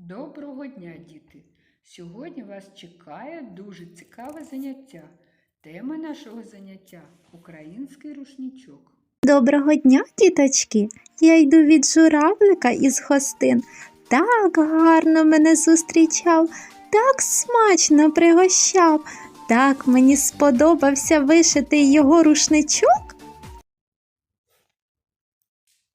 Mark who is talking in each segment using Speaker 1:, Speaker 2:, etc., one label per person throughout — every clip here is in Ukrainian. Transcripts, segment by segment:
Speaker 1: Доброго дня, діти! Сьогодні вас чекає дуже цікаве заняття. Тема нашого заняття український рушничок.
Speaker 2: Доброго дня, діточки! Я йду від журавлика із хостин. Так гарно мене зустрічав, так смачно пригощав, так мені сподобався вишитий його рушничок.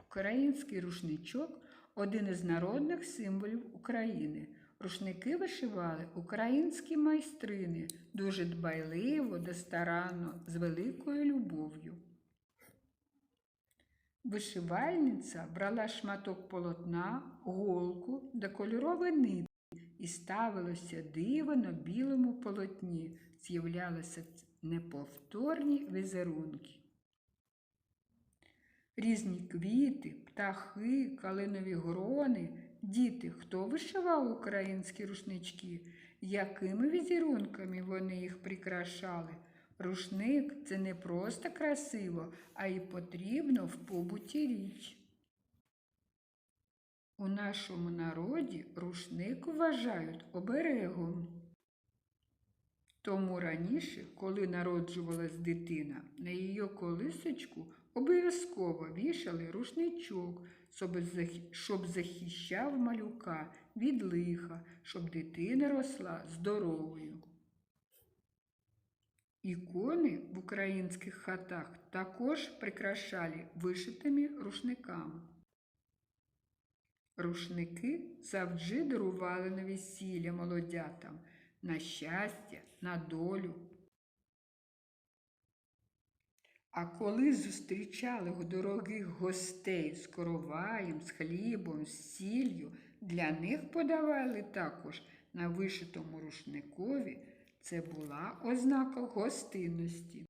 Speaker 1: Український рушничок один із народних символів України. Рушники вишивали українські майстрини дуже дбайливо та старанно, з великою любов'ю. Вишивальниця брала шматок полотна, голку та кольорові нитки і ставилося диво на білому полотні, з'являлися неповторні візерунки. Різні квіти, птахи, калинові грони. Діти, хто вишивав українські рушнички? Якими візерунками вони їх прикрашали? Рушник це не просто красиво, а й потрібно в побуті річ. У нашому народі рушник вважають оберегом. Тому раніше, коли народжувалась дитина, на її колисочку обов'язково вішали рушничок, щоб захищав малюка від лиха, щоб дитина росла здоровою. Ікони в українських хатах також прикрашали вишитими рушниками. Рушники завжди дарували на весілля молодятам, на щастя, на долю. А коли зустрічали дорогих гостей з короваєм, з хлібом, з сіллю, для них подавали також на вишитому рушникові. Це була ознака гостинності.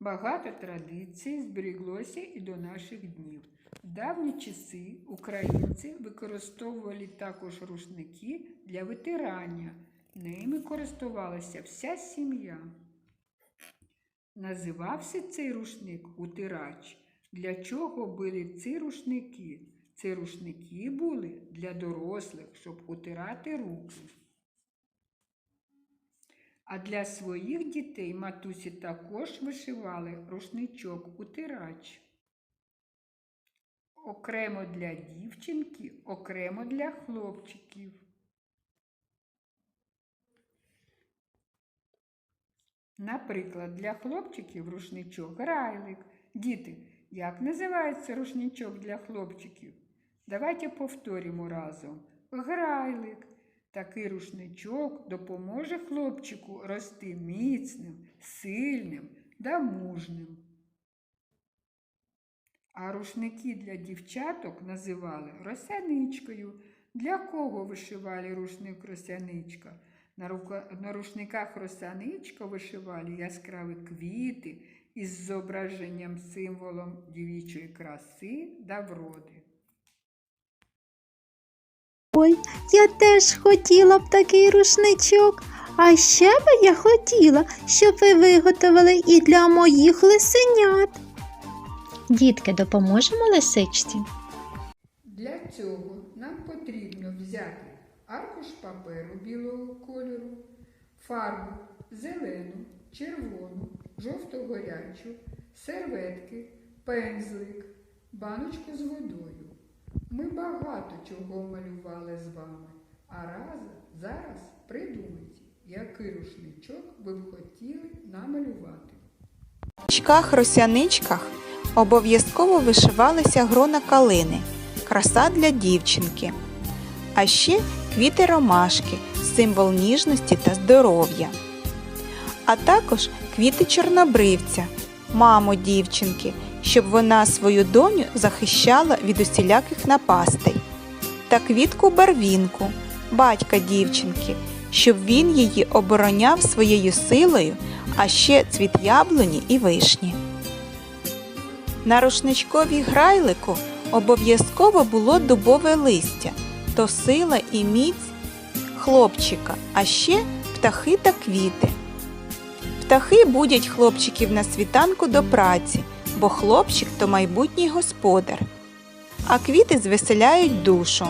Speaker 1: Багато традицій зберіглося і до наших днів. В давні часи українці використовували також рушники для витирання. Ними користувалася вся сім'я. Називався цей рушник утирач. Для чого були ці рушники? Ці рушники були для дорослих, щоб утирати руки. А для своїх дітей матусі також вишивали рушничок утирач. Окремо для дівчинки, окремо для хлопчиків. Наприклад, для хлопчиків рушничок грайлик. Діти, як називається рушничок для хлопчиків? Давайте повторимо разом. Грайлик. Такий рушничок допоможе хлопчику рости міцним, сильним та мужним. А рушники для дівчаток називали росяничкою. Для кого вишивали рушник росяничка? На, рушниках росяничка вишивали яскраві квіти із зображенням символом дівічої краси та вроди.
Speaker 2: Ой, я теж хотіла б такий рушничок. А ще би я хотіла, щоб ви виготовили і для моїх лисенят. Дітки, допоможемо лисичці?
Speaker 1: Для цього нам потрібно взяти аркуш паперу білого кольору, фарбу зелену, червону, жовто-горячу, серветки, пензлик, баночку з водою. Ми багато чого малювали з вами, а раз, зараз придумайте, який рушничок ви б хотіли намалювати.
Speaker 3: рушничках росяничках обов'язково вишивалися грона калини, краса для дівчинки, а ще квіти ромашки, символ ніжності та здоров'я, а також квіти чорнобривця, маму дівчинки, щоб вона свою доню захищала від усіляких напастей, та квітку барвінку, батька дівчинки, щоб він її обороняв своєю силою а ще цвіт яблуні і вишні. На рушничковій грайлику обов'язково було дубове листя, то сила і міць хлопчика, а ще птахи та квіти. Птахи будять хлопчиків на світанку до праці, бо хлопчик то майбутній господар, а квіти звеселяють душу.